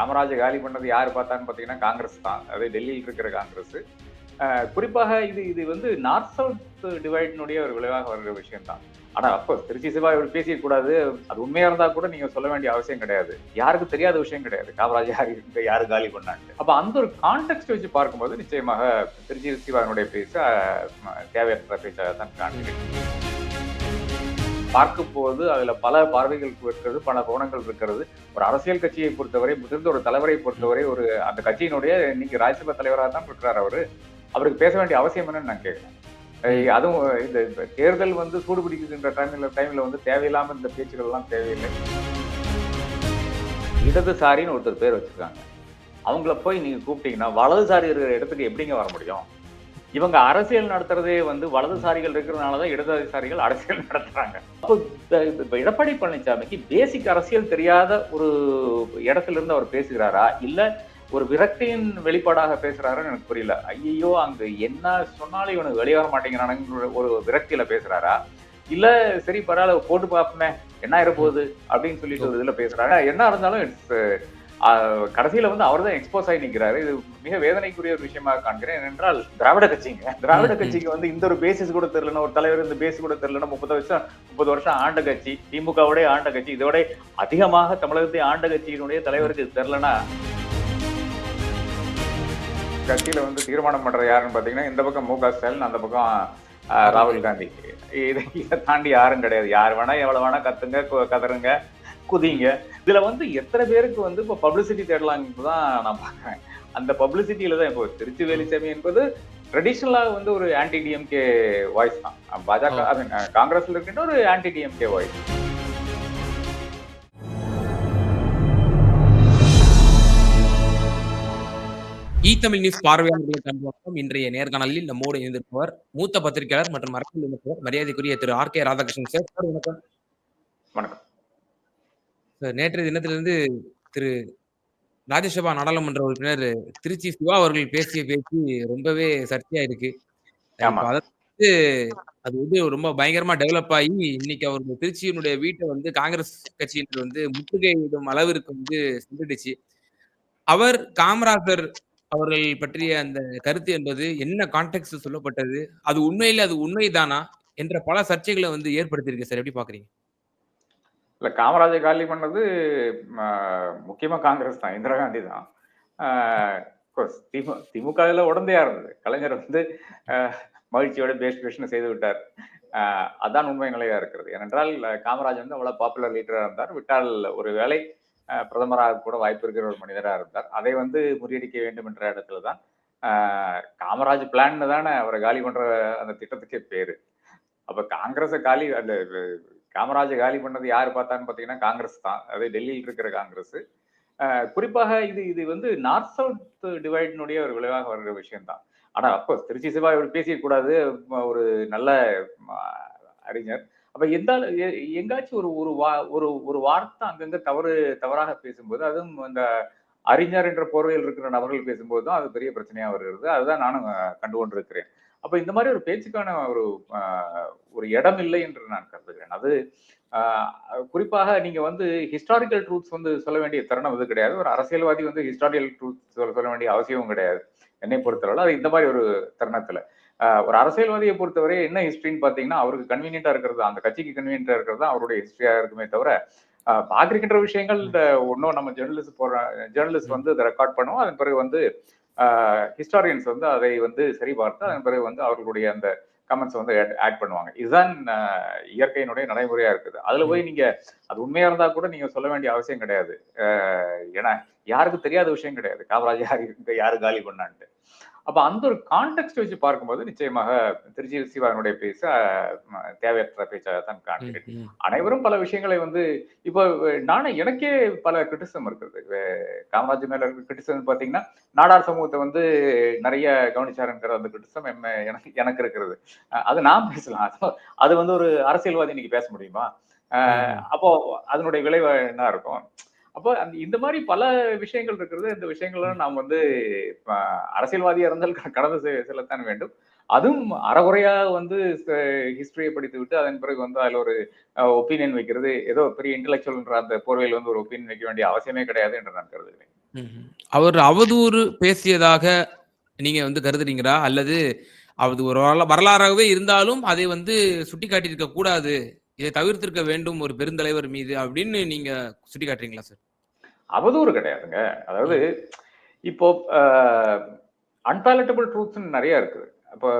காமராஜர் காலி பண்ணது யார் பார்த்தான்னு பார்த்தீங்கன்னா காங்கிரஸ் தான். அது டெல்லியில் இருக்கிற காங்கிரஸ். குறிப்பாக இது இது வந்து நார்த் சவுத் டிவைடினுடைய ஒரு விளைவாக வருகிற விஷயம் தான். ஆனால் அப்போ திருச்சி சிவா இவர் பேசிக்கூடாது அது உண்மையாக இருந்தால் கூட நீங்கள் சொல்ல வேண்டிய அவசியம் கிடையாது. யாருக்கு தெரியாத விஷயம் கிடையாது. காமராஜ் யார் இருக்கு யார் காலி பண்ணாங்க. அப்போ அந்த ஒரு கான்டெக்ட் வச்சு பார்க்கும்போது நிச்சயமாக திருச்சி சிவாவினுடைய பேச தேவையற்ற பேச்சாக தான் காண்கிறேன் பார்க்கும் போது அதுல பல பார்வைகள் இருக்கிறது பல கோணங்கள் இருக்கிறது. ஒரு அரசியல் கட்சியை பொறுத்தவரை முதிர்ந்த ஒரு தலைவரை பொறுத்தவரை ஒரு அந்த கட்சியினுடைய இன்னைக்கு ராஜ்யசபா தலைவராக தான் இருக்கிறார் அவரு. அவருக்கு பேச வேண்டிய அவசியம் என்னன்னு நான் கேட்குறேன். அதுவும் இந்த இந்த தேர்தல் வந்து சூடு பிடிக்குதுன்ற டைம்ல டைம்ல வந்து தேவையில்லாம இந்த பேச்சுக்கள் எல்லாம் தேவையில்லை. இடதுசாரின்னு ஒருத்தர் பேர் வச்சிருக்காங்க. அவங்கள போய் நீங்க கூப்பிட்டீங்கன்னா வலதுசாரி இருக்கிற இடத்துக்கு எப்படிங்க வர முடியும்? இவங்க அரசியல் நடத்துறதே வந்து வலதுசாரிகள் இருக்கிறதுனால தான் இடதுசாரிகள் அரசியல் நடத்துறாங்க. அப்போ இந்த- எடப்பாடி பழனிசாமிக்கு பேசிக் அரசியல் தெரியாத ஒரு இடத்துல இருந்து அவர் பேசுகிறாரா? இல்லை ஒரு விரக்தியின் வெளிப்பாடாக பேசுறாருன்னு எனக்கு புரியல. ஐயோ அங்க என்ன சொன்னாலும் இவனுக்கு வெளியே வர மாட்டேங்கிறானுங்கிற ஒரு விரக்தியில பேசுறாரா? இல்ல சரி பரவாயில்ல போட்டு பார்ப்போமே என்ன இருப்போகுது அப்படின்னு சொல்லிட்டு ஒரு இதுல பேசுறாரு என்ன இருந்தாலும் இட்ஸ் கடைசியில வந்து அவர் தான் எக்ஸ்போஸ் ஆகி நிக்கிறாரு. இது மிக வேதனைக்குரிய ஒரு விஷயமாக காண்கிறேன். ஏனென்றால் திராவிட கட்சிங்க. திராவிட கட்சிக்கு வந்து இந்த ஒரு பேசிஸ் கூட தெரியலன்னா ஒரு தலைவர் இந்த பேசிஸ் கூட தெரியலன்னா முப்பது வருஷம் முப்பது வருஷம் ஆண்ட கட்சி திமுகவுடைய ஆண்ட கட்சி இதோட அதிகமாக தமிழகத்தை ஆண்ட கட்சியினுடைய தலைவருக்கு இது தெரியலன்னா கட்சியில வந்து தீர்மானம் பண்ற யாருன்னு பாத்தீங்கன்னா இந்த பக்கம் மு க ஸ்டாலின் அந்த பக்கம் ராகுல் காந்தி. இதை தாண்டி யாரும் கிடையாது. யார் வேணா எவ்வளவு வேணா கத்துங்க கதறுங்க. குதிங்க. இதுல வந்து எத்தனை பேருக்கு வந்து இப்போ பப்ளிசிட்டி தேடலாங்கிறது தான் நான் பாக்குறேன் அந்த பப்ளிசிட்டியில தான் இப்போ திருச்சி வேலுசாமி என்பது ட்ரெடிஷ்னலா வந்து ஒரு ஆன்டி டிஎம்கே வாய்ஸ் தான். பாஜக காங்கிரஸ்ல இருக்கின்ற ஒரு anti DMK voice E Tamil news பார்வையாளர்களுக்கு அன்பு இன்றைய நேர்காணலில் நம்மோடு இணைந்திருப்பவர் மூத்த பத்திரிகையாளர் மற்றும் அரசியல் மரியாதைக்குரிய திரு ஆர் கே ராதாகிருஷ்ணன் சார் வணக்கம். வணக்கம். நேற்றைய தினத்திலிருந்து திரு ராஜ்யசபா நாடாளுமன்ற உறுப்பினர் திருச்சி சிவா அவர்கள் பேசிய பேச்சு ரொம்பவே சர்ச்சையா இருக்கு. இப்ப அதை வந்து ரொம்ப பயங்கரமா டெவலப் ஆகி இன்னைக்கு அவர் திருச்சியினுடைய வீட்டை வந்து காங்கிரஸ் கட்சியினர் வந்து முற்றுகையிடும் அளவிற்கு வந்து சென்றுடுச்சு. அவர் காமராஜர் அவர்கள் பற்றிய அந்த கருத்து என்பது என்ன கான்டெக்ட் சொல்லப்பட்டது? அது உண்மையில அது உண்மைதானா? என்ற பல சர்ச்சைகளை வந்து ஏற்படுத்தியிருக்கு சார். எப்படி பாக்குறீங்க? இல்ல காமராஜர் காலி பண்ணது முக்கியமாக முக்கியமா காங்கிரஸ் தான் இந்திரா காந்தி தான். திமு திமுக இதுல உடந்தையா இருந்தது. கலைஞர் வந்து மகிழ்ச்சியோட பேஷ் பேஷ்னு செய்து விட்டார். அதான் உண்மை நிலையா இருக்கிறது. ஏனென்றால் காமராஜ் வந்து அவ்வளவு பாப்புலர் லீடரா இருந்தார். விட்டால் ஒரு வேலை பிரதமராக கூட வாய்ப்பு இருக்கிற ஒரு மனிதராக இருந்தார். அதை வந்து முறியடிக்க வேண்டும் என்ற இடத்துல தான் காமராஜ் பிளான் தானே அவரை காலி பண்ற அந்த திட்டத்துக்கே பேரு. அப்ப காங்கிரஸை காலி அந்த காமராஜ் காலி பண்ணது யார் பார்த்தான்னு பார்த்தீங்கன்னா காங்கிரஸ் தான். அது டெல்லியில் இருக்கிற காங்கிரஸ். குறிப்பாக இது இது வந்து நார்த் சவுத் டிவைடினுடைய ஒரு விளைவாக வருகிற விஷயம்தான். ஆனால் அப்போ திருச்சி சிவா இவர் பேசிக்கூடாது ஒரு நல்ல அறிஞர். அப்போ எந்த எ- எங்காச்சும் ஒரு ஒரு வா ஒரு ஒரு வார்த்தை அங்கங்கே தவறு தவறாக பேசும்போது அதுவும் அந்த அறிஞர் என்ற போர்வையில் இருக்கிற நபர்கள் பேசும்போது தான் அது பெரிய பிரச்சனையாக வருகிறது. அதுதான் நானும் கண்டு கொண்டிருக்கிறேன். அப்ப இந்த மாதிரி ஒரு பேச்சுக்கான ஒரு ஒரு இடம் இல்லை என்று நான் கருதுகிறேன். அது குறிப்பாக நீங்க வந்து ஹிஸ்டாரிக்கல் ட்ரூத்ஸ் வந்து சொல்ல வேண்டிய தருணம் இது கிடையாது. ஒரு அரசியல்வாதி வந்து ஹிஸ்டாரிக்கல் ட்ரூத் சொல்ல சொல்ல வேண்டிய அவசியமும் கிடையாது. என்னை பொறுத்தவரை அது இந்த மாதிரி ஒரு தருணத்துல. ஒரு அரசியல்வாதியை பொறுத்தவரை என்ன ஹிஸ்டரின்னு பாத்தீங்கன்னா அவருக்கு கன்வீனியன்டா இருக்கிறது அந்த கட்சிக்கு கன்வீனியன்டா இருக்கிறது தான் அவருடைய ஹிஸ்டரியா இருக்குமே தவிர ஆஹ் விஷயங்கள் இந்த ஒன்றும் நம்ம ஜேர்னலிஸ்ட் போடுற ஜேர்னலிஸ்ட் வந்து அதை ரெக்கார்ட் பண்ணுவோம். அதன் பிறகு வந்து ஹிஸ்டாரியன்ஸ் வந்து அதை வந்து சரி பார்த்து அதன் பிறகு வந்து அவர்களுடைய அந்த கமெண்ட்ஸ் வந்து ஆட் பண்ணுவாங்க. இதுதான் இயற்கையினுடைய நடைமுறையா இருக்குது. அதுல போய் நீங்க அது உண்மையா இருந்தா கூட நீங்க சொல்ல வேண்டிய அவசியம் கிடையாது. ஆஹ், ஏன்னா யாருக்கு தெரியாத விஷயம் கிடையாது. காமராஜ் யார் யாரு காலி பண்ணான்ட்டு. அப்ப அந்த ஒரு கான்டெக்ட் வச்சு பார்க்கும்போது நிச்சயமாக திருச்சி சிவானுடைய பேச தேவையற்ற பேச்சாக தான் காண்கிறேன். அனைவரும் பல விஷயங்களை வந்து இப்போ நானே எனக்கே பல கிரிட்டிசம் இருக்குது அஹ் காமராஜ் மேல இருக்க கிரிட்டிசம் பாத்தீங்கன்னா நாடார் சமூகத்தை வந்து நிறைய கவனிச்சாருங்கிற அந்த கிரிட்டிசம் எனக்கு எனக்கு இருக்கிறது. அது நான் பேசலாம். அது- வந்து ஒரு அரசியல்வாதி இன்னைக்கு பேச முடியுமா? அப்போ அதனுடைய விளைவு என்ன இருக்கும்? அப்போ அந்த இந்த மாதிரி பல விஷயங்கள் இருக்கிறது இந்த விஷயங்கள்லாம் நாம் வந்து அரசியல்வாதியாக அரசியல்வாதியா இருந்தால் கடந்து செ- செல்லத்தான் வேண்டும் அதுவும் அறகுறையா வந்து ஹிஸ்டரியை படித்து விட்டு அதன் பிறகு வந்து அதில் ஒரு ஒப்பீனியன் வைக்கிறது ஏதோ பெரிய இன்டலெக்சுவல்ன்ற அந்த போர்வையில் வந்து ஒரு ஒப்பீனியன் வைக்க வேண்டிய அவசியமே கிடையாது என்று நான் கருதுகிறேன் அவர் அவதூறு பேசியதாக நீங்க வந்து கருதுறீங்களா? அல்லது அது ஒரு வரலாறாகவே இருந்தாலும், அதை வந்து சுட்டிக்காட்டியிருக்க கூடாது. இதை தவிர்த்திருக்க வேண்டும் ஒரு பெருந்தலைவர் மீது அப்படின்னு நீங்க சுட்டிக்காட்டுறீங்களா சார்? அவதூறு கிடையாதுங்க. அதாவது இப்போ அ அன்பாலட்டபிள் நிறைய இருக்குது. அப்ப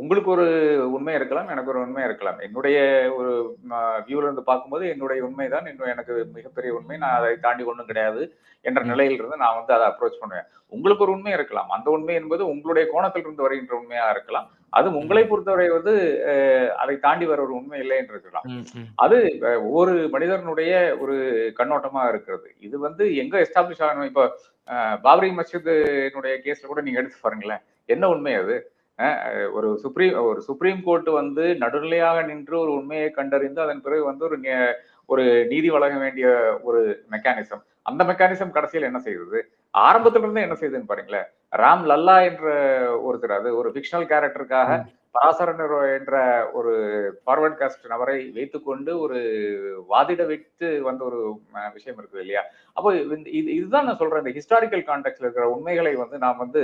உங்களுக்கு ஒரு உண்மை இருக்கலாம். எனக்கு ஒரு உண்மை இருக்கலாம். என்னுடைய ஒரு வியூல இருந்து பார்க்கும்போது என்னுடைய உண்மைதான் இன்னும் எனக்கு மிகப்பெரிய உண்மை. நான் அதை தாண்டி ஒண்ணும் கிடையாது என்ற ம். நிலையில இருந்து நான் வந்து அத அப்ரோச் பண்ணுவேன். உங்களுக்கு ஒரு உண்மை இருக்கலாம். அந்த உண்மை என்பது உங்களுடைய கோணத்திலிருந்து வருகின்ற உண்மையா இருக்கலாம். அது உங்களை. பொறுத்தவரை வந்து அதை தாண்டி வர ஒரு உண்மை இல்லை என்று இருக்கலாம். அது ஒவ்வொரு மனிதனுடைய ஒரு கண்ணோட்டமா இருக்கிறது. இது வந்து எங்க எஸ்டாப்ளிஷ் ஆகணும் இப்போ பாபரி மஸ்ஜிதினுடைய கேஸ்ல கூட நீங்க எடுத்து பாருங்களேன். என்ன உண்மை அது? ஒரு சுப்ரீம் ஒரு சுப்ரீம் கோர்ட் வந்து நடுநிலையாக நின்று ஒரு உண்மையை கண்டறிந்து அதன் பிறகு வந்து ஒரு ஒரு நீதி வழங்க வேண்டிய ஒரு மெக்கானிசம். அந்த மெக்கானிசம் கடைசியில என்ன செய்தது? ஆரம்பத்துல இருந்தே என்ன செய்யுதுன்னு பாருங்களேன். ராம் லல்லா என்ற ஒருத்தர் அது ஒரு ஃபிக்ஷனல் கேரக்டருக்காக ம். பராசரன் என்ற ஒரு ஃபார்வர்ட் காஸ்ட் நபரை வைத்துக்கொண்டு ஒரு வாதிட வைத்து வந்த ஒரு விஷயம் இருக்குது இல்லையா? அப்போ இது இதுதான் நான் சொல்றேன். இந்த ஹிஸ்டாரிக்கல் கான்டெக்ஸ்ட்ல இருக்கிற உண்மைகளை வந்து நாம் வந்து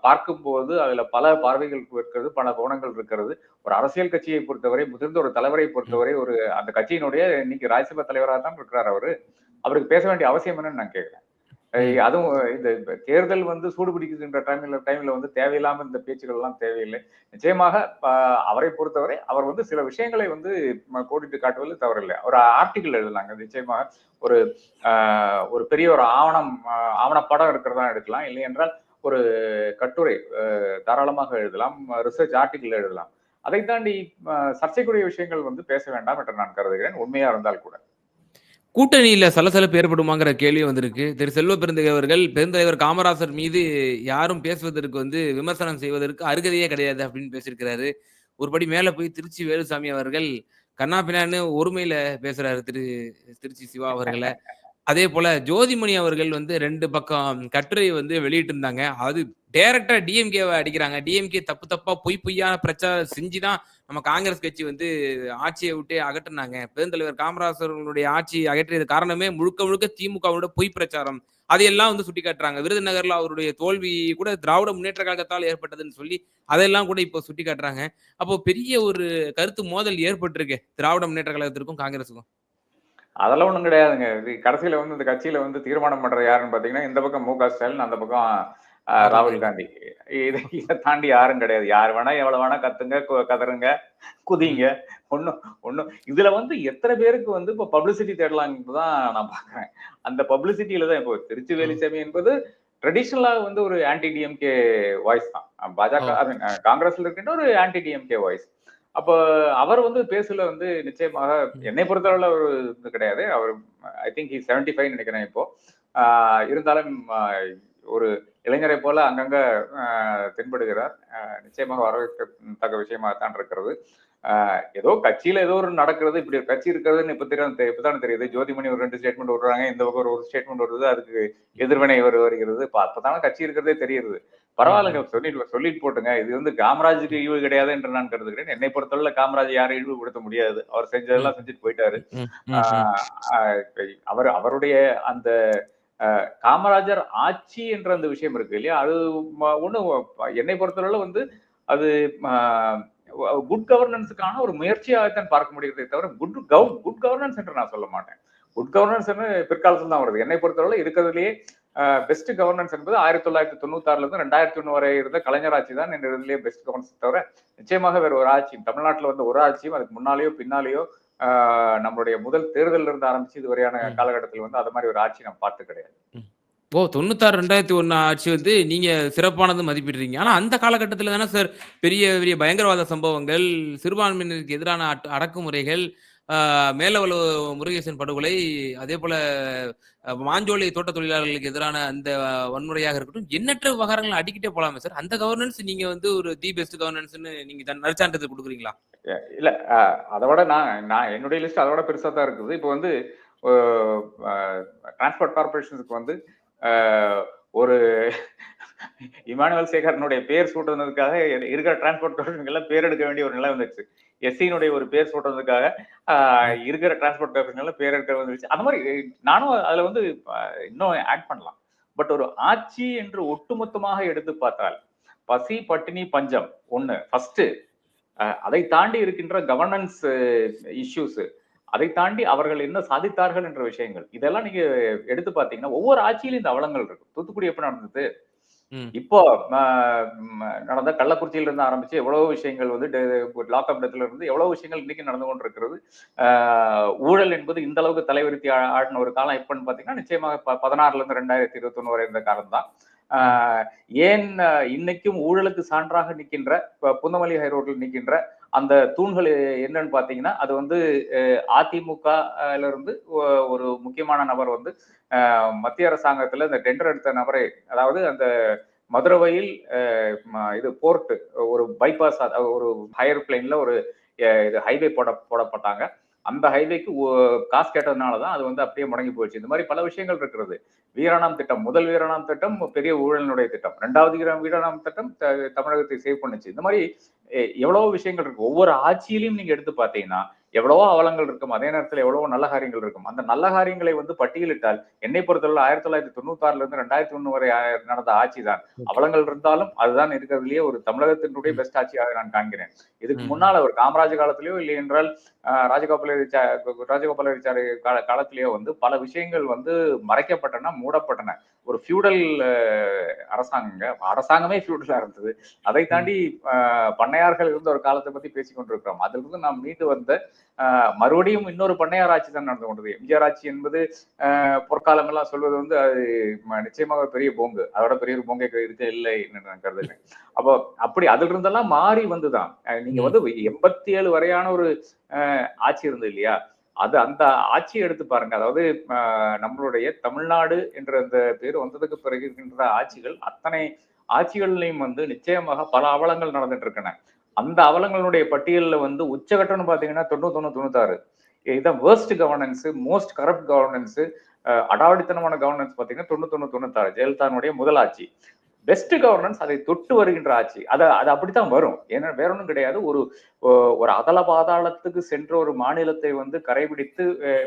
பார்க்கும்போது அதுல பல பார்வைகள் இருக்கிறது, பல கோணங்கள் இருக்கிறது. ஒரு அரசியல் கட்சியை பொறுத்தவரை, முதிர்ந்த ஒரு தலைவரை பொறுத்தவரை ஒரு அந்த கட்சியினுடைய இன்னைக்கு ராஜ்யசபா தலைவரா தான் இருக்கிறார் அவரு. அவருக்கு பேச வேண்டிய அவசியம் என்னன்னு நான் கேட்கிறேன். அதுவும் இந்த தேர்தல் வந்து சூடு பிடிக்குதுன்ற டைம்ல டைம்ல வந்து தேவையில்லாம இந்த பேச்சுக்கள் எல்லாம் தேவையில்லை. நிச்சயமாக அவரை பொறுத்தவரை அவர் வந்து சில விஷயங்களை வந்து கோடிட்டு காட்டுவதில் தவறில்லை. ஒரு ஆர்டிக்கிள் எழுதலாங்க. நிச்சயமாக ஒரு ஒரு பெரிய ஒரு ஆவணம் ஆவணப்படம் இருக்கிறதா எடுக்கலாம். இல்லை என்றால் ஒரு கட்டுரை தாராளமாக எழுதலாம். ரிசர்ச் ஆர்டிக்கிள் எழுதலாம். அதை தாண்டி சர்ச்சைக்குரிய விஷயங்கள் வந்து பேச வேண்டாம் என்று நான் கருதுகிறேன். உண்மையா இருந்தால் கூட. கூட்டணியில சலசலப்பு ஏற்படுமாங்கிற கேள்வி வந்திருக்கு. திரு செல்வ பெருந்தகை அவர்கள், பெருந்தலைவர் காமராசர் மீது யாரும் பேசுவதற்கு வந்து விமர்சனம் செய்வதற்கு அருகதையே கிடையாது அப்படின்னு பேசியிருக்கிறாரு. ஒரு படி மேல போய் திருச்சி வேலுசாமி அவர்கள் கண்ணா பின்னான்னு ஒருமையில பேசுறாரு திரு திருச்சி சிவா அவர்கள. அதே போல ஜோதிமணி அவர்கள் வந்து ரெண்டு பக்கம் கட்டுரை வந்து வெளியிட்டிருந்தாங்க. அது டைரக்டா டிஎம்கேவை அடிக்கிறாங்க. டிஎம்கே தப்பு தப்பா பொய் பொய்யான பிரச்சாரம் செஞ்சு தான் நம்ம காங்கிரஸ் கட்சி வந்து ஆட்சியை விட்டே அகற்றுனாங்க. பெருந்தலைவர் காமராசர்களுடைய ஆட்சி ஆட்சியை அகற்றியது காரணமே முழுக்க முழுக்க திமுகவோட பொய் பிரச்சாரம். அதையெல்லாம் வந்து சுட்டி காட்டுறாங்க விருதுநகர்ல அவருடைய தோல்வி கூட திராவிட முன்னேற்ற கழகத்தால் ஏற்பட்டதுன்னு சொல்லி, அதெல்லாம் கூட இப்போ சுட்டி காட்டுறாங்க அப்போ பெரிய ஒரு கருத்து மோதல் ஏற்பட்டிருக்கு. திராவிட முன்னேற்ற கழகத்திற்கும், காங்கிரஸுக்கும். அதெல்லாம் ஒண்ணும் கிடையாதுங்க. இது கடைசியில வந்து இந்த கட்சியில வந்து தீர்மானம் பண்றது யாருன்னு பார்த்தீங்கன்னா, இந்த பக்கம் மு.க. ஸ்டாலின், அந்த பக்கம் ராகுல் காந்தி. இத இத தாண்டி யாரும் கிடையாது. யார் வேணா எவ்வளவு வேணா கத்துங்க, கு கதறுங்க, குதிங்க. ம். ஒண்ணும் ஒண்ணும் இதுல வந்து எத்தன பேருக்கு வந்து இப்ப பப்ளிசிட்டி தேடலாம்ன்னு தான் நான் பார்க்கிறேன். அந்த பப்ளிசிட்டில தான் இப்போ திருச்சி ம். வேலுசாமி என்பது ட்ரெடிஷனலா வந்து ஒரு ஆன்டி டிஎம்கே வாய்ஸ் தான். பாஜக காங்கிரஸ்ல இருக்கின்ற ஒரு ஆன்டி டிஎம்கே வாய்ஸ். அப்ப அவர் வந்து பேசல வந்து நிச்சயமாக. என்னை பொறுத்தளவுல ஒரு இது கிடையாது. அவர் ஐ திங்க் ஹி 75 நினைக்கிறேன் இப்போ. இருந்தாலும் ஒரு இளைஞரைப் போல அங்கங்க தென்படுகிறார். நிச்சயமாக வரவேற்கத்தக்க விஷயமாகத்தான் இருக்கிறது. அ ஏதோ கட்சியில ஏதோ ஒரு நடக்கிறது. இப்படி ஒரு கட்சி இருக்கிறதுன்னு இப்ப தெரியும் இப்ப தானே தெரியுது. ஜோதிமணி ஒரு 2 ஸ்டேட்மெண்ட் விடுறாங்க. இந்த பக்கம் ஒரு ஒரு ஸ்டேட்மெண்ட் வருது. அதுக்கு எதிர்வினை வரு வருகிறது. இப்ப அப்பதானே கட்சி இருக்கிறதே தெரியுது. பரவாயில்லங்க. சொல்லிட்டு சொல்லிட்டு போட்டுங்க. இது வந்து காமராஜுக்கு ஈவு கிடையாது என்று நான் கருதுகிறேன். என்னை பொறுத்தளவுல காமராஜ் யாரையும் இழிவுபடுத்த முடியாது. அவர். செஞ்சதெல்லாம் செஞ்சுட்டு போயிட்டாரு. அவர் அவருடைய அந்த காமராஜர் ஆட்சி என்ற அந்த விஷயம் இருக்கு இல்லையா? அது ம ஒண்ணும் என்னை பொறுத்தளவுல வந்து அது குட் கவர்னன்ஸ்க்கான ஒரு முயற்சியாகத்தான் பார்க்க முடியுதே தவிர, குட் கவ் குட் கவர்னன்ஸ் என்று நான் சொல்ல மாட்டேன். குட் கவர்னன்ஸ்ன்னு பிற்காலத்துல தான் வருது. என்னை பொறுத்தளவுல இருக்கிறதுலயே பெஸ்ட் கவர்னன்ஸ் என்பது 1996ல இருந்து 2001 வரை இருந்த கலைஞர் ஆட்சி தான் இருக்கிறதுலயே பெஸ்ட் கவர்னன்ஸ் தவிர, நிச்சயமாக வேற ஒரு ஆட்சி தமிழ்நாட்டுல வந்து ஒரு ஆட்சியும் அதுக்கு முன்னாலேயோ, பின்னாலேயோ நம்மளுடைய முதல் தேர்தல்ல இருந்து ஆரம்பிச்சு இதுவரையான ம். காலகட்டத்தில வந்து அது மாரி ஒரு ஆட்சி நான் பார்த்தது கிடையாது. ஓ! 96, 2001 ஆட்சி வந்து நீங்க சிறப்பானது மதிப்பிடுறீங்க. ஆனா அந்த காலகட்டத்தில தானே சார் பெரிய பெரிய பயங்கரவாத சம்பவங்கள், சிறுபான்மையினருக்கு எதிரான அட் அடக்குமுறைகள், ஆ முருகேசன் படுகொலை, அதே போல மாஞ்சோலை தோட்ட தொழிலாளர்களுக்கு எதிரான அந்த வன்முறையாக இருக்கட்டும், எண்ணற்ற விவகாரங்கள் அடிக்கிட்டே போலாமே சார். அந்த கவர்னன்ஸ் நீங்க வந்து ஒரு தி பெஸ்ட் கவர்னன்ஸ்னு நீங்க த நற்சான்றிதழ் கொடுக்குறீங்களா இல்ல அதோட நான் நான் என்னுடைய லிஸ்ட் அதோட பெருசா தான் இருக்குது. இப்போ வந்து டிரான்ஸ்போர்ட் கார்பரேஷனுக்கு வந்து ஒரு இமானுவல் சேகரனுடைய பேர் சூட்டுறதுக்காக இருக்கிற டிரான்ஸ்போர்ட் கார்பரேஷன் பேர் எடுக்க வேண்டிய ஒரு நிலை வந்துச்சு எஸ்சியினுடைய ஒரு பேர் சூட்டுறதுக்காக ஆஹ், இருக்கிற டிரான்ஸ்போர்ட் கார்பரேஷன் பேர் எடுக்க வந்துருச்சு. அந்த மாதிரி நானும் அதுல வந்து இன்னும் ஆட் பண்ணலாம். பட் ஒரு ஆட்சி என்று ஒட்டுமொத்தமாக எடுத்து பார்த்தால் பசி பட்டினி பஞ்சம் ஒண்ணு ஃபர்ஸ்ட் அதை தாண்டி இருக்கின்ற கவர்னன்ஸ் இஷ்யூஸ் அதை தாண்டி அவர்கள் என்ன சாதித்தார்கள் என்ற விஷயங்கள் இதெல்லாம் நீங்க எடுத்து பார்த்தீங்கன்னா ஒவ்வொரு ஆட்சியிலும் இந்த அவலங்கள் இருக்கு தூத்துக்குடி எப்ப நடந்தது? இப்போ நடந்த கள்ளக்குறிச்சியில இருந்து ஆரம்பிச்சு எவ்வளவு விஷயங்கள் வந்து லாக்அப் இடத்துல இருந்து எவ்வளவு விஷயங்கள் இன்னைக்கு நடந்து கொண்டிருக்கிறது. ஊழல் என்பது இந்த அளவுக்கு தலைவிரித்தி ஆடின ஒரு காலம். எப்பன்னு பாத்தீங்கன்னா நிச்சயமாக பதினாறுல இருந்து ரெண்டாயிரத்தி இருபத்தி ஒண்ணு வரை இருந்த காலம் தான். ஏன் இன்னைக்கும் ஊழலுக்கு சான்றாக நிற்கின்ற புந்தமல்லி ஹைரோட்டில் நிற்கின்ற அந்த தூண்கள் என்னன்னு பாத்தீங்கன்னா அது வந்து அஹ், அதிமுக இருந்து ஒரு முக்கியமான நபர் வந்து மத்திய அரசாங்கத்துல இந்த டெண்டர் எடுத்த நபரை. அதாவது அந்த மதுரவையில் இது போர்ட் ஒரு பைபாஸ் ஒரு ஹையர் பிளைன்ல ஒரு இது ஹைவே போட போடப்பட்டாங்க. அந்த ஹைவேக்கு காசு கேட்டதுனால தான் அது வந்து அப்படியே முடங்கி போயிடுச்சு இந்த மாதிரி பல விஷயங்கள் இருக்கிறது. வீராணாம் திட்டம் முதல் வீராணாம் திட்டம் பெரிய ஊழலினுடைய திட்டம். ரெண்டாவது வீரணாம் வீராணாம் திட்டம் தமிழகத்தை சேவ் பண்ணுச்சு. இந்த மாதிரி எவ்வளவு எவ்வளவோ விஷயங்கள் இருக்கு. ஒவ்வொரு ஆட்சியிலையும் நீங்க எடுத்து பார்த்தீங்கன்னா எவ்வளவோ அவலங்கள் இருக்கும் அதே நேரத்தில் எவ்வளவோ நல்ல காரியங்கள் இருக்கும். அந்த நல்ல காரியங்களை வந்து பட்டியலிட்டால் என்னை பொறுத்தவரை ஆயிரத்தி தொள்ளாயிரத்தி தொண்ணூத்தி ஆறுல இருந்து ரெண்டாயிரத்தி ஒண்ணு வரை நடந்த ஆட்சி தான். அவலங்கள் இருந்தாலும் அதுதான் இருக்கிறதுலயே ஒரு தமிழகத்தினுடைய பெஸ்ட் ஆட்சியாக நான் காண்கிறேன். இதுக்கு. முன்னால் அவர் காமராஜ் காலத்திலேயோ இல்லை என்றால் ராஜகோபாலாச்சாரி ராஜகோபாலாச்சாரி கால காலத்திலேயோ வந்து பல விஷயங்கள் வந்து மறைக்கப்பட்டன மூடப்பட்டன. ஒரு ஃபியூடல் அரசாங்கங்க. அரசாங்கமே ஃபியூடலா இருந்தது. அதை தாண்டி பண்ணையார்கள் இருந்த ஒரு காலத்தை பத்தி பேசிக் கொண்டிருக்கிறோம். அதிலிருந்து நாம் மீண்டு வந்த மறுபடியும் இன்னொரு பண்ணையார் ஆட்சி தான் நடந்து கொண்டது. எம்ஜிஆர் ஆட்சி என்பது எல்லாம் சொல்வது வந்து அது நிச்சயமாக பெரிய போங்கு. அதோட பெரிய ஒரு போங்கை இருக்க இல்லை நான் கருதுகிறேன். அப்போ அப்படி அதுல இருந்தெல்லாம் மாறி வந்துதான். நீங்க. வந்து எண்பத்தி ஏழு வரையான ஒரு ஆட்சி இருந்தது இல்லையா? அது அந்த ஆட்சியை எடுத்து பாருங்க. அதாவது நம்மளுடைய தமிழ்நாடு என்ற அந்த பேர் வந்ததுக்கு பிறகு இருக்கின்ற ஆட்சிகள் அத்தனை ஆட்சிகள்லையும் வந்து நிச்சயமாக பல அவலங்கள் நடந்துட்டு இருக்கன அந்த அவலங்களுடைய பட்டியலில் வந்து உச்சகட்டம்னு பாத்தீங்கன்னா தொண்ணூத்தொன்னு தொண்ணூத்தாறு. இதான் worst governance most corrupt governance அடாவடித்தனமான governance பாத்தீங்கன்னா தொண்ணூத்தொன்னு தொண்ணூத்தாறு. ஜெயலலிதானுடைய முதலாட்சி பெஸ்ட் கவர்னன்ஸ் அதை தொட்டு வருகின்ற ஆட்சி. அது அது அப்படித்தான் வரும். ஏன்னா வேற ஒன்றும் கிடையாது. ஒரு ஒரு அதல பாதாளத்துக்கு சென்ற ஒரு மாநிலத்தை வந்து கரைபிடித்து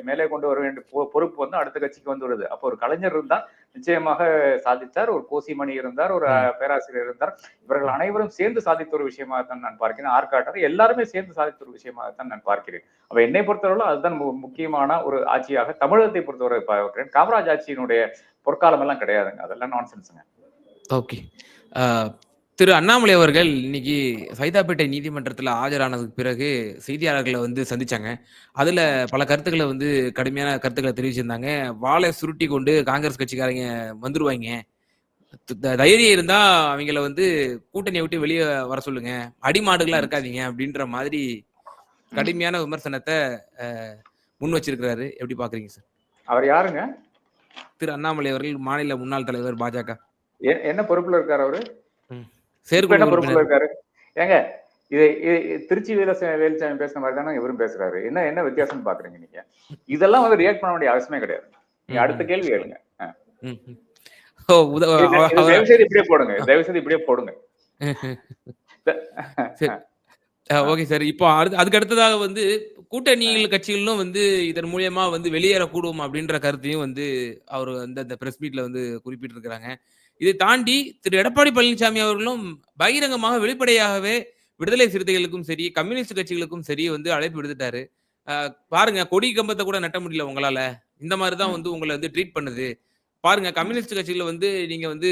மேலே கொண்டு வர வேண்டிய பொறுப்பு வந்து அடுத்த கட்சிக்கு வந்து வருது அப்போ ஒரு கலைஞர் இருந்தார் நிச்சயமாக சாதித்தார். ஒரு கோசிமணி இருந்தார். ஒரு பேராசிரியர் இருந்தார். இவர்கள் அனைவரும் சேர்ந்து சாதித்த ஒரு விஷயமாகத்தான் நான் பார்க்கிறேன். ஆர்காட்டர் எல்லாருமே சேர்ந்து சாதித்த ஒரு விஷயமாகத்தான் நான் பார்க்கிறேன். அப்ப என்னை பொறுத்தவரை அதுதான் முக்கியமான ஒரு ஆட்சியாக தமிழகத்தை பொறுத்தவரை பார்க்கிறேன். காமராஜ் ஆட்சியினுடைய பொற்காலம் எல்லாம் கிடையாதுங்க. அதெல்லாம் நான்சென்ஸுங்க ஓகே. திரு அண்ணாமலை அவர்கள் இன்னைக்கு சைதாப்பேட்டை நீதிமன்றத்தில் ஆஜரானதுக்கு பிறகு செய்தியாளர்களை வந்து சந்திச்சாங்க. அதுல பல கருத்துக்களை வந்து கடுமையான கருத்துக்களை தெரிவிச்சிருந்தாங்க. வாளை சுருட்டி கொண்டு காங்கிரஸ் கட்சிக்காரங்க வந்துருவாங்க. தைரியம் இருந்தா அவங்கள வந்து கூட்டணியை விட்டு வெளியே வர சொல்லுங்க. அடிமாடுகளா இருக்காதீங்க அப்படின்ற மாதிரி கடுமையான விமர்சனத்தை முன் வச்சிருக்கிறாரு. எப்படி பாக்குறீங்க சார்? அவர் யாருங்க? திரு அண்ணாமலை அவர்கள் மாநில முன்னாள் தலைவர் பாஜக. என்ன பொறுப்புல இருக்காரு அவரு? என்ன பொறுப்புல இருக்காரு? ஏங்க இது திருச்சி வீரச வேலுச்சாமி பேசுன மாதிரி தானே இவரும் பேசுறாரு. என்ன என்ன வித்தியாசம் பாக்குறீங்க நீங்க? இதெல்லாம் வந்து ரியாக்ட் பண்ண வேண்டிய அவசியமே கிடையாது. நீங்க அடுத்த கேள்வி கேளுங்க. தயவு செய்து இப்படியே போடுங்க. தயவு செய்து இப்படியே போடுங்க. Okay sir. இப்போ அடுத்து அதுக்கு அடுத்ததாக வந்து கூட்டணிகள் கட்சிகளும் வந்து இதன் மூலியமா வந்து வெளியேறக்கூடும் அப்படின்ற கருத்தையும் வந்து அவர் வந்து அந்த பிரஸ் மீட்ல வந்து குறிப்பிட்டிருக்கிறாங்க. இதை தாண்டி திரு எடப்பாடி பழனிசாமி அவர்களும் பகிரங்கமாக வெளிப்படையாகவே விடுதலை சிறுத்தைகளுக்கும் சரி கம்யூனிஸ்ட் கட்சிகளுக்கும் சரி வந்து அழைப்பு விடுத்துட்டாரு. பாருங்க கொடி கம்பத்தை கூட நட்ட முடியல உங்களால. இந்த மாதிரி தான் வந்து உங்களை வந்து ட்ரீட் பண்ணுது. பாருங்க கம்யூனிஸ்ட் கட்சிகளை வந்து நீங்க வந்து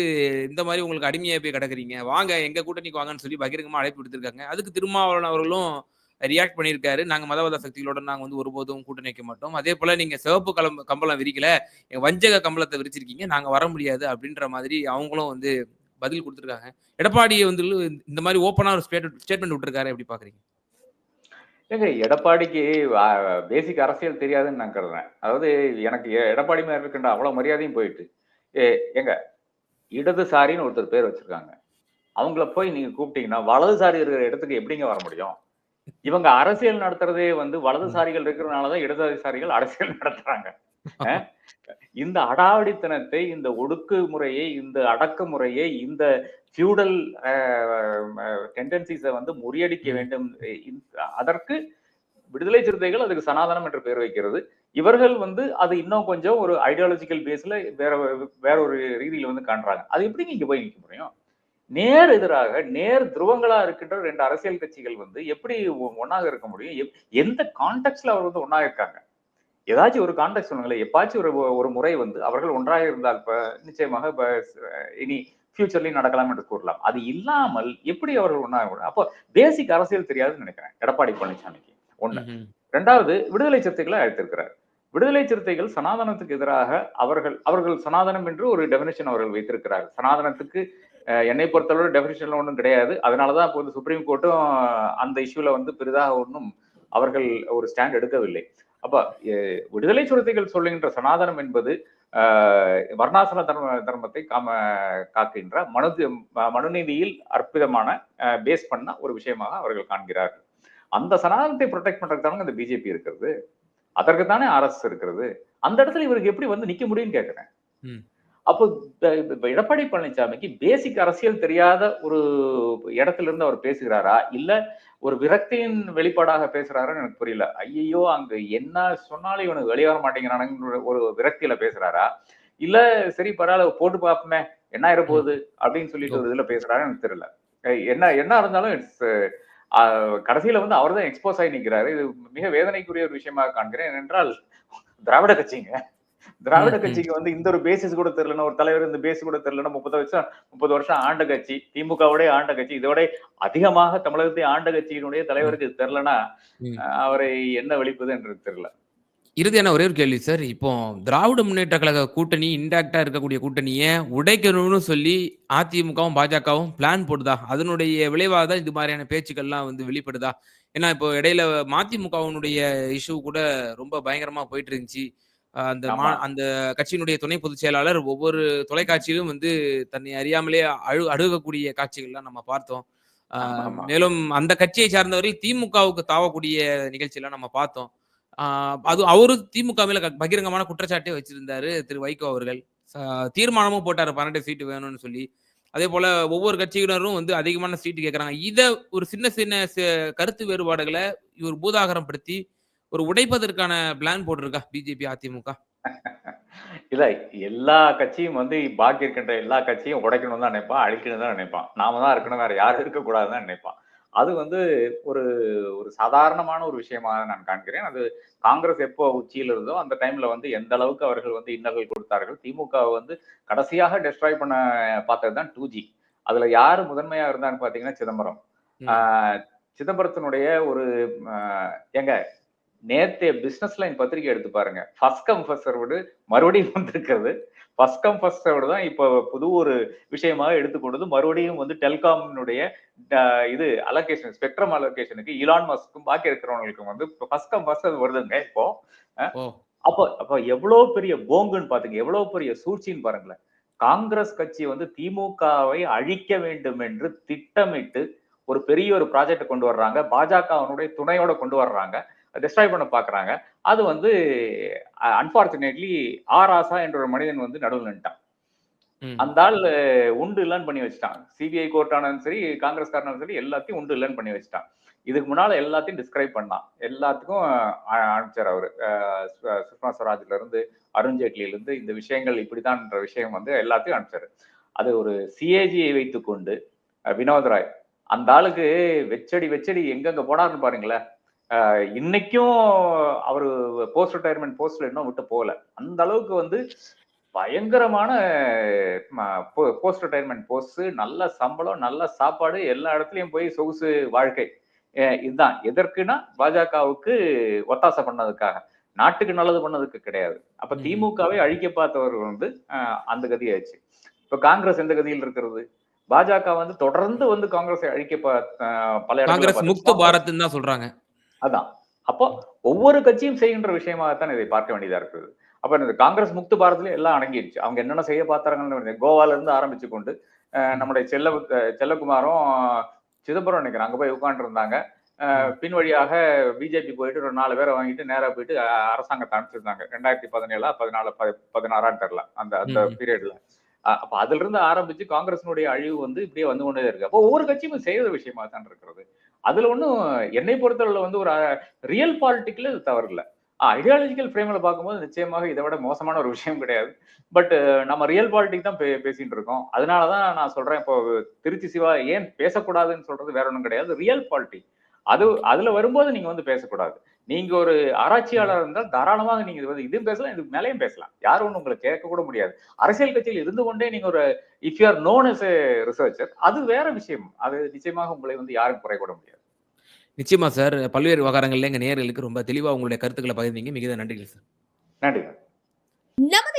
இந்த மாதிரி உங்களுக்கு அடிமையா போய் கிடக்குறீங்க. வாங்க எங்க கூட்டணிக்கு வாங்கன்னு சொல்லி பகிரங்கமா அழைப்பு விடுத்திருக்காங்க. அதுக்கு திருமாவளவன் அவர்களும் ரியாக்ட் பண்ணியிருக்காரு. நாங்கள் மதவாத சக்திகளோட நாங்கள் வந்து ஒருபோதும் கூட்டணி வைக்க மாட்டோம். அதே போல் நீங்கள் சிவப்பு கலம் கம்பளம் விரிக்கல எங்கள் வஞ்சக கம்பளத்தை விரிச்சிருக்கீங்க நாங்கள் வர முடியாது அப்படின்ற மாதிரி அவங்களும் வந்து பதில் கொடுத்துருக்காங்க. எடப்பாடியை வந்து இந்த மாதிரி ஓப்பனாக ஒரு ஸ்டேட்மெண்ட் விட்டுருக்காரு. எப்படி பார்க்குறீங்க ஏங்க எடப்பாடிக்கு பேசிக் அரசியல் தெரியாதுன்னு நான் கருதுறேன். அதாவது எனக்கு எ- எடப்பாடி மேல இருக்கின்ற அவ்வளோ மரியாதையும் போயிட்டு ஏ ஏங்க இடதுசாரின்னு ஒருத்தர் பேர் வச்சிருக்காங்க. அவங்கள போய் நீங்க கூப்பிட்டீங்கன்னா வலதுசாரி இருக்கிற இடத்துக்கு எப்படிங்க வர முடியும்? இவங்க அரசியல் நடத்துறதே வந்து வலதுசாரிகள் இருக்கிறதுனாலதான் இடதுசாரிகள் அரசியல் நடத்துறாங்க. இந்த அடாவடித்தனத்தை இந்த ஒடுக்குமுறையை இந்த அடக்குமுறையை இந்த ஃபியூடல் டெண்டன்சிஸை வந்து முறியடிக்க. வேண்டும். அதற்கு விடுதலை சிறுத்தைகள் அதுக்கு சனாதனம் என்று பெயர் வைக்கிறது. இவர்கள் வந்து அது இன்னும் கொஞ்சம் ஒரு ஐடியாலஜிக்கல் பேஸ்ல வேற வேற ஒரு ரீதியில வந்து காண்றாங்க. அது எப்படி நீங்க போய் நிக்க முடியும்? நேர் எதிராக நேர் துருவங்களா இருக்கின்ற ரெண்டு அரசியல் கட்சிகள் வந்து எப்படி ஒ- ஒண்ணாக இருக்க முடியும்? எந்த கான்டெக்ட்ல அவர் வந்து ஒண்ணாக இருக்காங்க? ஏதாச்சும் ஒரு கான்டெக்ட் சொல்லுங்களேன் எப்பாச்சும் ஒரு ஒரு முறை வந்து அவர்கள் ஒன்றாக இருந்தால் இப்ப நிச்சயமாக இப்ப இனி ஃபியூச்சர்லயும் நடக்கலாம் என்று கூறலாம். அது இல்லாமல் எப்படி அவர்கள் முடியும்? அப்போ பேசிக் அரசியல் தெரியாதுன்னு நினைக்கிறேன். எடப்பாடி பழனிசாமிக்கு ஒண்ணு. ரெண்டாவது விடுதலை சிறுத்தைகளை அழைத்திருக்கிறார். விடுதலை சிறுத்தைகள் சனாதனத்துக்கு எதிராக அவர்கள் அவர்கள் சனாதனம் என்று ஒரு டெபினிஷன் அவர்கள் வைத்திருக்கிறார் சனாதனத்துக்கு என்னை பொறுத்தளவு டெபினிஷன்ல ஒன்றும் கிடையாது. அதனாலதான் இப்போ வந்து சுப்ரீம் கோர்ட்டும் அந்த இஷ்யூல வந்து பெரிதாக ஒன்றும் அவர்கள் ஒரு ஸ்டாண்ட் எடுக்கவில்லை. அப்ப விடுதலை சிறுத்தைகள் சொல்லுகின்ற சனாதனம் என்பது வர்ணாசன தர்ம தர்மத்தை காம காக்கின்ற மனு மனுநீதியில் அற்புதமான பேஸ் பண்ண ஒரு விஷயமாக அவர்கள் காண்கிறார்கள். அந்த சனாதனத்தை ப்ரொடெக்ட் பண்றதுக்கு தானே இந்த பிஜேபி இருக்கிறது? அதற்கு தானே ஆர்எஸ் இருக்கிறது? அந்த இடத்துல இவருக்கு எப்படி வந்து நிக்க முடியும்னு கேட்கிறேன் அப்போ எடப்பாடி பழனிசாமிக்கு பேசிக் அரசியல் தெரியாத ஒரு இடத்துல இருந்து அவர் பேசுகிறாரா? இல்ல ஒரு விரக்தியின் வெளிப்பாடாக பேசுறாரான்னு எனக்கு புரியல. ஐயோ அங்க என்ன சொன்னாலும் இவனுக்கு வெளியே வர மாட்டேங்கிறானுங்கிற ஒரு விரக்தியில பேசுறாரா? இல்ல சரி பரவாயில்ல போட்டு பார்ப்போமே என்ன இருப்போகுது போகுது அப்படின்னு சொல்லிட்டு ஒரு இதுல பேசுறாரு எனக்கு தெரியல. என்ன என்ன இருந்தாலும் இட்ஸ் கடைசியில வந்து அவர் தான் எக்ஸ்போஸ் ஆகி நிக்கிறாரு. இது மிக வேதனைக்குரிய ஒரு விஷயமாக காண்கிறேன். ஏனென்றால் திராவிட கட்சிங்க. திராவிட. கட்சிக்கு வந்து இந்த ஒரு பேசிஸ் கூட தெரியலன்னா ஒரு தலைவர் இந்த பேஸ் கூட தெரியலன்னா முப்பது வருஷம் முப்பது வருஷம் ஆண்ட கட்சி திமுகவுடைய ஆண்ட கட்சி இதோட அதிகமாக தமிழகத்தை ஆண்ட கட்சியினுடைய தலைவருக்கு. அஹ் அவரை என்ன வெளிப்பது என்று தெரியல. இறுதியான ஒரே ஒரு கேள்வி சார். இப்போ திராவிட முன்னேற்ற கழக கூட்டணி இன்டாக்டா இருக்கக்கூடிய கூட்டணியை உடைக்கணும்னு சொல்லி அதிமுகவும் பாஜகவும் பிளான் போடுதா? அதனுடைய விளைவாக தான் இது மாதிரியான பேச்சுக்கள்லாம் வந்து வெளிப்படுதா? ஏன்னா இப்போ இடையில மதிமுகவினுடைய இஷ்யூ கூட ரொம்ப பயங்கரமா போயிட்டு இருந்துச்சு. அந்த. அந்த கட்சியினுடைய துணை பொதுச் செயலாளர் ஒவ்வொரு தொலைக்காட்சியிலும் வந்து தன்னை அறியாமலே அழு அழுகக்கூடிய காட்சிகள்லாம் நம்ம பார்த்தோம். மேலும் அந்த கட்சியை சார்ந்தவர்கள் திமுகவுக்கு தாவக்கூடிய நிகழ்ச்சியெல்லாம் நம்ம பார்த்தோம். அது அவரு திமுக மேல பகிரங்கமான குற்றச்சாட்டே வச்சிருந்தாரு திரு வைகோ அவர்கள். தீர்மானமும் போட்டாரு பன்னெண்டு சீட்டு வேணும்னு சொல்லி. அதே போல ஒவ்வொரு கட்சியினரும் வந்து அதிகமான சீட்டு கேட்கறாங்க இத ஒரு சின்ன சின்ன கருத்து வேறுபாடுகளை இவர் பூதாகரம் படுத்தி ஒரு உடைப்பதற்கான பிளான் போட்டிருக்கா பிஜேபி அதிமுக இல்ல எல்லா கட்சியும் வந்து பாக்கி இருக்கின்ற எல்லா கட்சியும் உடைக்கணும் தான் நினைப்பான் அழிக்கணும் தான் நினைப்பான் நாம தான் இருக்கணும் வேற யாரும் இருக்கக்கூடாதுன்னு தான் நினைப்பான் அது வந்து ஒரு ஒரு சாதாரணமான ஒரு விஷயமாக நான் காண்கிறேன். அது காங்கிரஸ் எப்போ உச்சியில் இருந்தோ அந்த டைம்ல வந்து எந்த அளவுக்கு அவர்கள் வந்து இன்னல்கள் கொடுத்தார்கள் திமுக வந்து கடைசியாக டெஸ்ட்ராய் பண்ண பார்த்தது தான் டூ ஜி அதுல யாரு முதன்மையா இருந்தான்னு பாத்தீங்கன்னா சிதம்பரம். சிதம்பரத்தினுடைய ஒரு ஆஹ் ஏங்க நேத்தே பிசினஸ் லைன் பத்திரிகை எடுத்து பாருங்க. ஃபர்ஸ்ட் கம் ஃபர்ஸ்ட் சர்வ்டு மறுபடியும் வந்திருக்கிறது ஃபர்ஸ்ட் கம் ஃபர்ஸ்ட் சர்வ்டு தான் இப்போ புது ஒரு விஷயமாக எடுத்துக்கொண்டது மறுபடியும் வந்து டெல்காமினுடைய இது அலோகேஷன் ஸ்பெக்ட்ரம் அலோகேஷனுக்கு இலான் மஸ்க்கும் பாக்கி இருக்கிறவங்களுக்கும் வந்து ஃபர்ஸ்ட் கம் ஃபர்ஸ்ட் வருதுங்க இப்போ. அப்போ அப்போ எவ்வளவு பெரிய போங்குன்னு பாத்துங்க. எவ்வளவு பெரிய சூழ்ச்சின்னு பாருங்களேன். காங்கிரஸ் கட்சி வந்து திமுகவை அழிக்க வேண்டும் என்று திட்டமிட்டு ஒரு பெரிய ஒரு ப்ராஜெக்ட் கொண்டு வர்றாங்க. பாஜகவனுடைய துணையோட கொண்டு வர்றாங்க. டிஸ்ட்ராய் பண்ண பாக்குறாங்க. அது வந்து அன்பார்ச்சுனேட்லி ஆர் ஆசா என்ற ஒரு மனிதன் வந்து நடுவில் நின்ட்டான். அந்த ஆள் உண்டு இல்லைன்னு பண்ணி வச்சுட்டான். சிபிஐ கோர்ட்டானாலும் சரி காங்கிரஸ்காரனாலும் சரி எல்லாத்தையும் உண்டு இல்லைன்னு பண்ணி வச்சுட்டான். இதுக்கு முன்னால எல்லாத்தையும் டிஸ்கிரைப் பண்ணான். எல்லாத்துக்கும் அனுப்பிச்சார் அவரு. சுஷ்மா ஸ்வராஜ்ல இருந்து அருண்ஜேட்லியில இருந்து இந்த விஷயங்கள் இப்படிதான்ன்ற விஷயம் வந்து எல்லாத்தையும் அனுப்பிச்சாரு. அது ஒரு சிஏஜியை வைத்துக்கொண்டு வினோத் ராய் அந்த ஆளுக்கு வெச்சடி வெச்சடி எங்கெங்க போனாருன்னு பாருங்களேன். இன்னைக்கும் அவரு போஸ்ட் ரிட்டையர்மெண்ட் போஸ்ட்ல இன்னும் விட்டு போகல. அந்த அளவுக்கு வந்து பயங்கரமான போஸ்ட் ரிட்டையர்மெண்ட் போஸ்ட் நல்ல சம்பளம் நல்ல சாப்பாடு எல்லா இடத்துலயும் போய் சொகுசு வாழ்க்கை. இதுதான். எதற்குன்னா பாஜகவுக்கு ஒத்தாசை பண்ணதுக்காக. நாட்டுக்கு நல்லது பண்ணதுக்கு கிடையாது. அப்ப. திமுகவை அழிக்க பார்த்தவர் வந்து அந்த கதியாச்சு. இப்ப காங்கிரஸ் எந்த கதியில் இருக்கிறது? பாஜக வந்து தொடர்ந்து வந்து காங்கிரஸை அழிக்க பல பார்த்து- முக்த பாரத்ன்னு தான் சொல்றாங்க. அதான். அப்போ ஒவ்வொரு கட்சியும் செய்கின்ற விஷயமாகத்தான் இதை பார்க்க வேண்டியதா இருக்குது. அப்ப இந்த காங்கிரஸ் முக்து பாரத்ல எல்லாம் அடங்கிடுச்சு அவங்க என்னென்ன செய்ய பார்த்தாங்கன்னு கோவால இருந்து ஆரம்பிச்சு கொண்டு நம்முடைய செல்ல செல்லகுமாரும் சிதம்பரம் நினைக்கிறேன் அங்க போய் உட்கார்ந்து இருந்தாங்க அஹ், பின் வழியாக பிஜேபி போயிட்டு ஒரு நாலு பேரை வாங்கிட்டு நேரா போயிட்டு அரசாங்கத்தை அனுப்பிச்சிருந்தாங்க. ரெண்டாயிரத்தி பதினேழா பதினாலு பதினாறான்னு தெரியல அந்த அந்த. பீரியட்ல. அப்ப அதுல இருந்து ஆரம்பிச்சு காங்கிரசினுடைய அழிவு வந்து இப்படியே வந்து கொண்டே இருக்கு. அப்போ ஒவ்வொரு கட்சியும் செய்த விஷயமா தான் இருக்கிறது. அதுல ஒன்றும் என்னை பொறுத்தவரையில வந்து ஒரு ரியல் பாலிட்டிக்ல இது தவறு ஐடியாலஜிக்கல் ஃப்ரேமில் பார்க்கும்போது நிச்சயமாக இதை விட மோசமான ஒரு விஷயம் கிடையாது. பட் நம்ம ரியல் பாலிட்டிக் தான் பே- பேசிட்டு இருக்கோம். அதனாலதான் நான் சொல்றேன் இப்போ திருச்சி சிவா ஏன் பேசக்கூடாதுன்னு சொல்றது வேற ஒன்றும் கிடையாது. ரியல் பாலிட்டிக் அது அதுல வரும்போது நீங்க வந்து பேசக்கூடாது நீங்க ஒரு ஆராய்ச்சியாளர் இருந்தால் தாராளமாக நீங்க இது வந்து இதுவும் பேசலாம் இதுக்கு மேலேயும் பேசலாம் யாரும் ஒன்றும் உங்களை கேட்க கூட முடியாது அரசியல் கட்சியில் இருந்து கொண்டே நீங்க ஒரு if you are known as researcher அது வேற விஷயம் அது நிச்சயமாக உங்களை வந்து யாரும் குறை கூட முடியாது நிச்சயமா சார். பல்வேறு விவகாரங்கள்ல எங்க நேயர்களுக்கு ரொம்ப தெளிவா உங்களுடைய கருத்துக்கள பகிர்ந்தீங்க. மிகுந்த நன்றிகள் சார். நன்றி